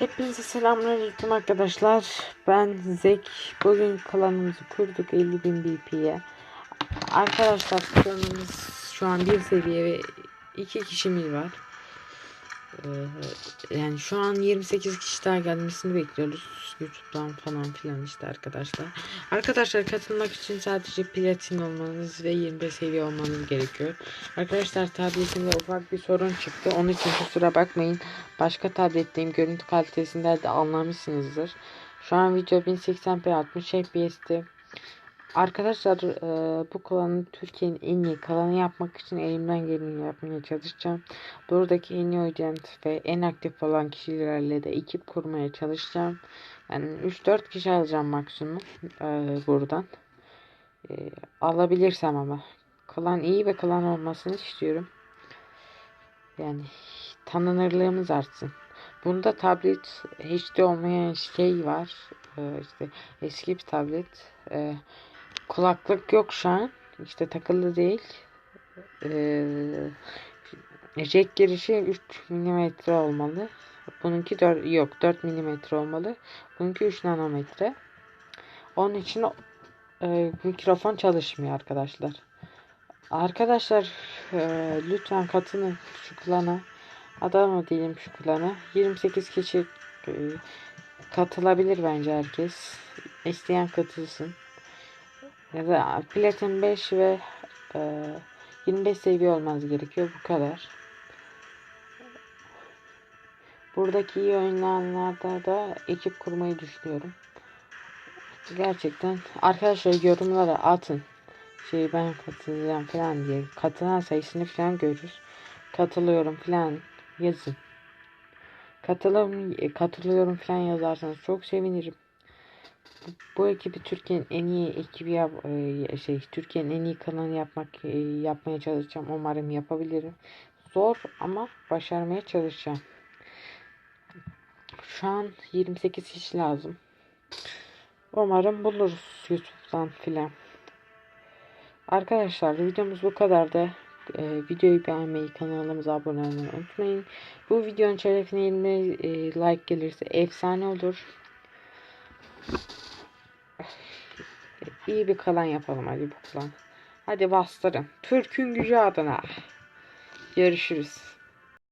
Hepinize selamünaleyküm arkadaşlar. Ben Zek. Bugün klanımızı kurduk 50.000 BP'ye. Arkadaşlar klanımız şu an bir seviye ve iki kişimiz var. Ee, yani şu an 28 kişi daha gelmesini bekliyoruz. YouTube'dan falan filan işte arkadaşlar. Arkadaşlar katılmak için sadece platin olmanız ve 25 seviye olmanız gerekiyor. Arkadaşlar tabletimde ufak bir sorun çıktı. Onun için kusura bakmayın. Başka tabletteyim. Görüntü kalitesinde de anlamışsınızdır. Şu an video 1080p 60 fps'ti. Arkadaşlar e, bu klanı Türkiye'nin en iyi klanı yapmak için elimden geleni yapmaya çalışacağım. Buradaki en iyi oyuncu ve en aktif olan kişilerle de ekip kurmaya çalışacağım. Yani 3-4 kişi alacağım maksimum e, buradan. E, alabilirsem ama. Klan iyi ve klan olmasını istiyorum. Yani tanınırlığımız artsın. Bunda tablet HD olmayan şey var. E, işte eski bir tablet. E, kulaklık yok şu an. İşte takılı değil. Ee, jack girişi 3 mm olmalı. Bununki 4 yok 4 mm olmalı. Bununki 3 nanometre. Onun için e, mikrofon çalışmıyor arkadaşlar. Arkadaşlar e, lütfen katılın şu klana. Adamı diyelim şu klana. 28 kişi e, katılabilir bence herkes. İsteyen katılsın. Da platin 5 ve e, 25 seviye olmanız gerekiyor. Bu kadar. Buradaki iyi oynayanlarda da ekip kurmayı düşünüyorum. Gerçekten arkadaşlar yorumlara atın. Şey ben katılacağım falan diye. Katılan sayısını falan görürüz. Katılıyorum falan yazın. Katılım, katılıyorum falan yazarsanız çok sevinirim. Bu, ekibi Türkiye'nin en iyi ekibi yap, e, şey Türkiye'nin en iyi kanalını yapmak e, yapmaya çalışacağım. Umarım yapabilirim. Zor ama başarmaya çalışacağım. Şu an 28 kişi lazım. Umarım buluruz YouTube'dan filan. Arkadaşlar videomuz bu kadar da e, videoyu beğenmeyi, kanalımıza abone olmayı unutmayın. Bu videonun şerefine 20 e, like gelirse efsane olur. İyi bir kalan yapalım hadi bu kalan. Hadi bastırın. Türk'ün gücü adına. Görüşürüz.